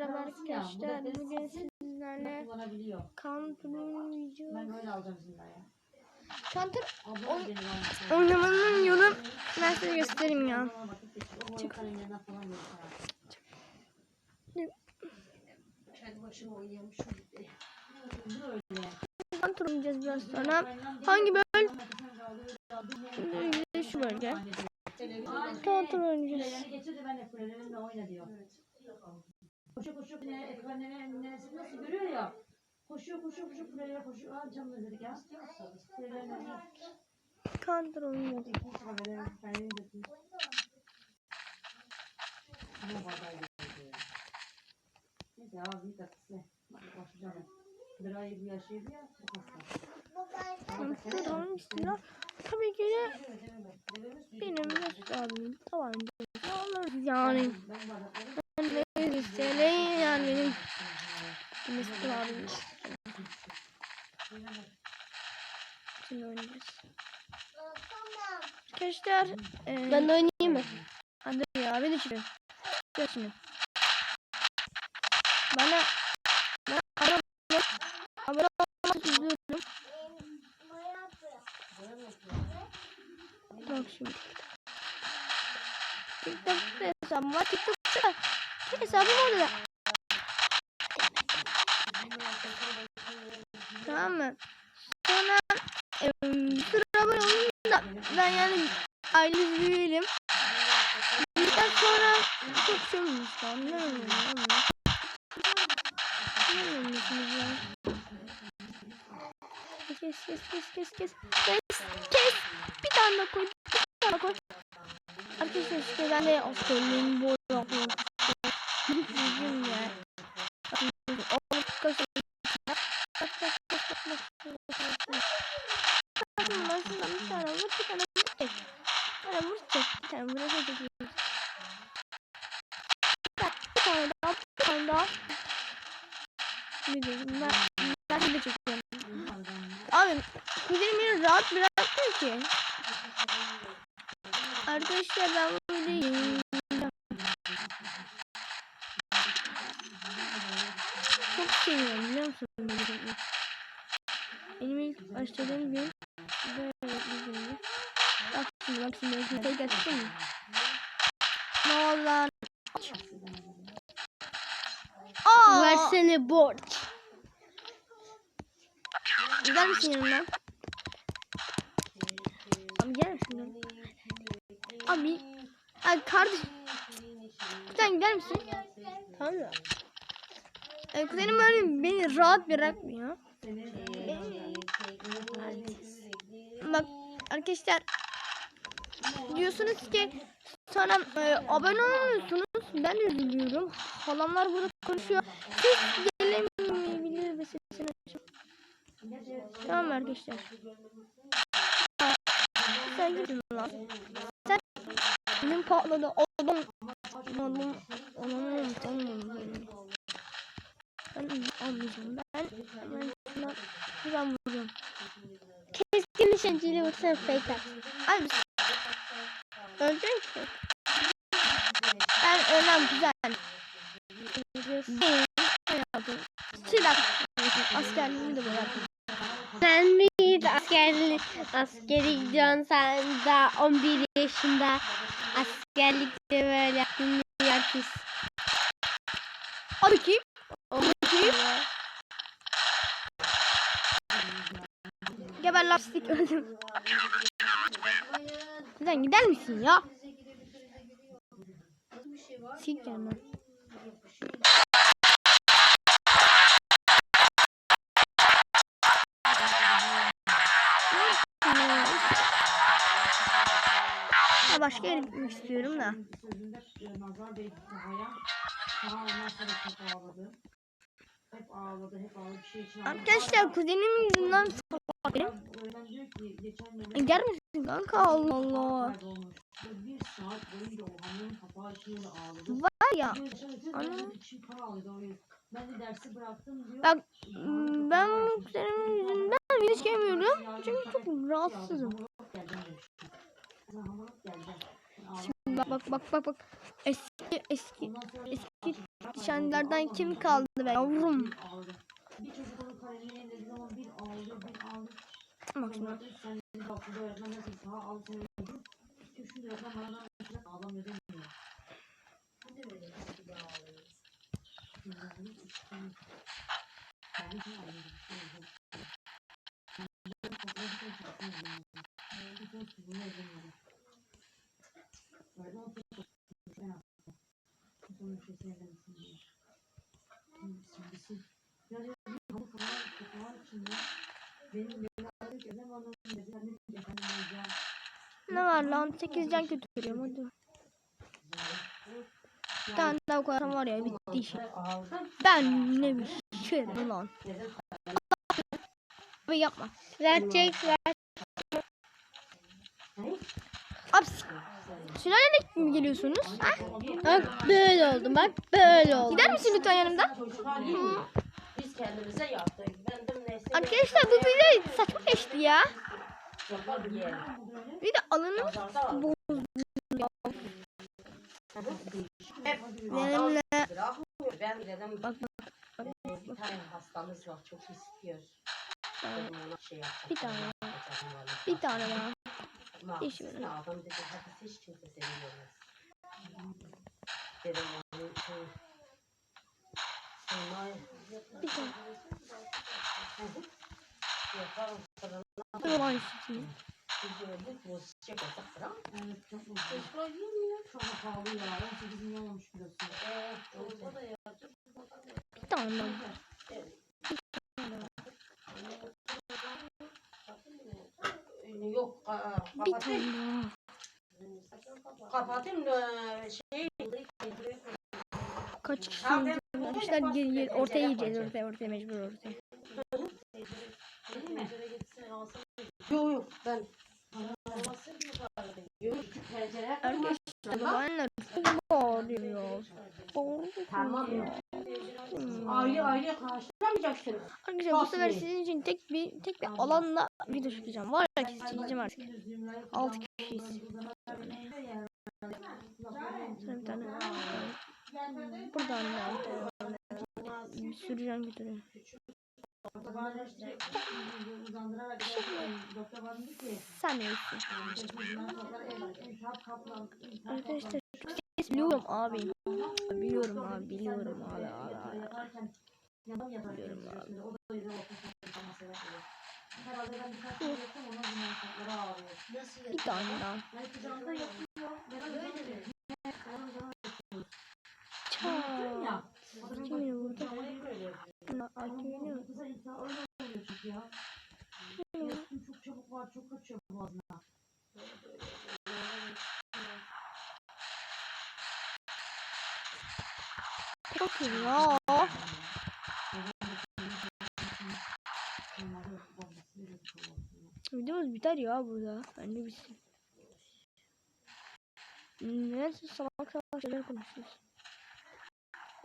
Merhaba arkadaşlar. Bugün sizlerle counter Ben oynayacağız. öyle alacağım şimdi ya. Almış. oynamanın yolu ben size göstereyim ya. Öyle. Counter oynayacağız biraz sonra. Hangi böl? Şu bölge. Counter oynayacağız. Kulelerini getir de ben de kulelerimle oyna diyor. Koşu koşu ne, ekranın neresi nasıl görüyor ya. Koşuyor koşuyor koşuyor kulelere koşuyor. Aa canım özledik ya. Kulelerine oynuyor. Counter oynayacağız. Neyse abi bir tatlısı. Başlayacağım. Bir ay bir yaşayıp ya. Counter oynayacağız. Tabii ki de benim Mesut abimin tabancası alırız yani. Ben de 100 TL yani benim Mesut abim. Şimdi oynayacağız. Arkadaşlar e, Ben de oynayayım mı? Hadi ya beni çıkıyor. Gel şimdi. Bana bana abone olun. Abone olmak istiyorum. Bak şimdi. TikTok'ta hesabım var. TikTok'ta hesabım orada. Tamam mı? Sonra e, sürü abone olun da ben yani aile büyüyelim. Bundan sonra çok şey olmuş lan. Ne? Ne oluyor? Ne oluyorsunuz ya? Kes kes kes kes kes kes kes bir tane koy bir tane koy arkadaşlar işte ben de askerliğimi boy yapıyorum üzgünüm ya ben şundan bir tane vur bir tane vur çek bir tane vur çek bir tane vur çek bir tane daha bir tane daha de ben ben de çekiyorum Abi kuzenim beni rahat bırakmıyor ki. Arkadaşlar ben bu videoyu çok seviyorum biliyor musun? Benim ilk başladığım gün böyle bir gündü. Bak şimdi bak şimdi tek açtım mı? Ne oldu lan? Aa! Versene borç. Gider misin yanımdan? Abi gel misin? Abi. Ay kardeş. Sen gider misin? Tamam mı? Ay kuzenim böyle beni rahat bırakmıyor. Bak arkadaşlar diyorsunuz ki sana e, abone olmuyorsunuz. Ben üzülüyorum. Halamlar burada konuşuyor. Siz gelemeyebilir ve sesini açın. Tamam arkadaşlar. Sen gidin lan. Sen benim patladı. Adam adam adam tamam Ben almayacağım. Ben şuna şuradan vuracağım. Keskin nişancıyla vursana fake at. Abi ölecek ki. Ben ölmem güzel. Silah askerliğimi de bıraktım. Sen mi askerli askeri gidiyorsun sen daha 11 yaşında askerlikte böyle yaptın artist. Abi kim? Abi kim? Geber lastik öldüm. Sen gider misin ya? Sik gelme. Başka yere gitmek istiyorum da. Arkadaşlar kuzenimin yüzünden sabah benim. Gider misin kanka Allah Allah. Var ya. Ana. İçim kan ağlıyordu o yüzden. Ben de dersi bıraktım diyor. Bak m, ben kuzenimin yüzünden video çekemiyorum. Çünkü çok rahatsızım. Ağla- Bak bak bak bak bak. Eski eski eski nişanlardan kim kaldı be yavrum? Bir çocuk onun kalemini elinde zaman bir aldı, bir aldı. Bak şuna. Sonra sene bir okulda öğretmen nasıl sağa al seni öldür. Düşün öğretmen bana da mesela ağlam ödemiyor. Hadi böyle bir daha ağlıyoruz. Üç tane. Ben de ağlıyorum. Ben de topladım, topladım. Bütün sızımı ödemiyorum. Öğretmen çok en altta. Sonra bir şey söylemesin diye. Şimdi yani bir halı falan falan içinde benim yollarda gözüm anlamı dedi. Ben ne var lan? 8 can götürüyorum hadi. Bir tane daha koyarsam var ya bitti işim. Ben ne bir şey lan. Abi yapma. Ver çek ver. Abi Sülaleyle mi geliyorsunuz? Ha? Bak böyle oldu bak böyle oldu. Gider misin lütfen mi? Biz kendimize yaptık. Arkadaşlar bu video saçma geçti ya. Bir de alanımız bozdu ya. Benimle bak "Ee, bir tane hastamız var çok istiyor. Bir tane. Bir tane daha. Sizin verin. adam dedi hadi hiç kimse sevmiyorlar. Dedim. Sonra Bir tane. Yaparım fırına Aman sütünü. gördük bu sıcak olsa fırın. Evet çok mutlu. Çok da pahalı ya. 18 milyon olmuş kilosu. Evet, o da yapacak. Bir tane daha. Yok, Bir tane. Kapatayım şey Kaç kişi arkadaşlar? Ortaya yiyeceğiz ortaya ortaya mecbur ortaya. Yok yok ben Yok küçük pencere Arkadaşlar babaanneler çok bağırıyor. Bağırıyor. Tamam. Hmm. aile aile karşılamayacaksın. Arkadaşlar bu sefer sizin için tek bir tek bir alanla video çekeceğim. Var ya çekeceğim artık. 6 kişiyiz. Bir tane. Buradan da bir süreceğim götürüyorum. Doktor bana Sen neysin? Arkadaşlar biliyorum abi. Biliyorum abi biliyorum abi abi. abi. Biliyorum abi. O da yüzden otursun. Herhalde ben birkaç gün yattım ona bundan sonra ağrıyor. Bir tane daha. Ben kucağımda yatıyor. Ben öyle Çaa. ya. Kim yine vurdu? Bunlar AK'yi mi? Kıza insan öyle oluyor çünkü ya. Yattım çok çabuk var çok kaçıyor boğazına. Çok iyi ya. Videomuz biter ya burada. Bence bitsin. Neyse salak salak şeyler konuşuyoruz.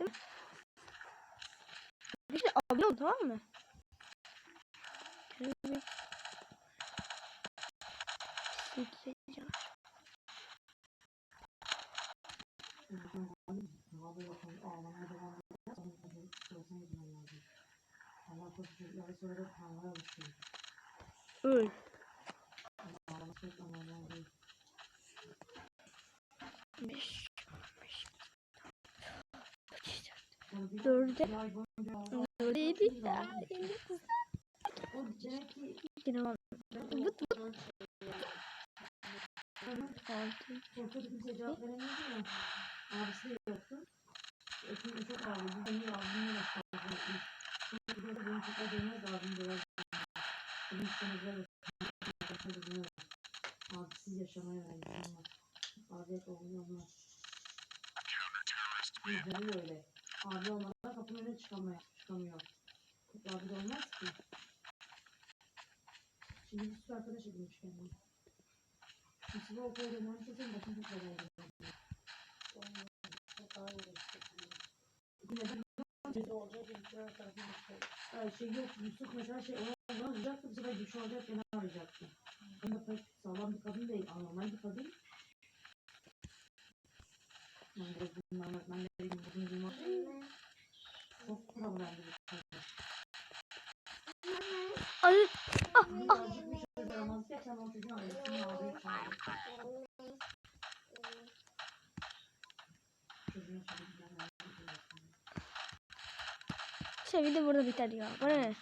Değil mi? Bir şey abone ol tamam mı? Şöyle bir... Sileceğim. Allah korusun çocuklara sonra da tanrıya alışıyor. Öl. Beş. Yani bir- Dörde. Dörde demek ki Yine var. Vıt vıt. Altı. Abisi de yoktu. Ekim de çok ağlıyordu. Beni ağzını da sağlıyordu. Şimdi de benim çok acımıyor da ağzını da Benim istemezler de Abisiz yaşamaya verdim. Afiyet olmuyor olmaz. Bizlerin öyle. Abi olmadan kapının önüne çıkamıyor. çıkamıyor. Tek abi de olmaz ki. Şimdi bir sürü arkadaş edinmiş kendine. Mesela o kadar önemli sesin başım çok güzel oldu. Neden? Ay şey yok Yusuf mesela şey ona olacaktı bu sefer güçlü olacak beni arayacaktı. Ben de pek sağlam bir kadın değil anormal bir kadın. Ben biraz bundan ben de dedim bugün duymak. Ben de Ay, ah, ah. Şey video burada biter ya. Bu ne?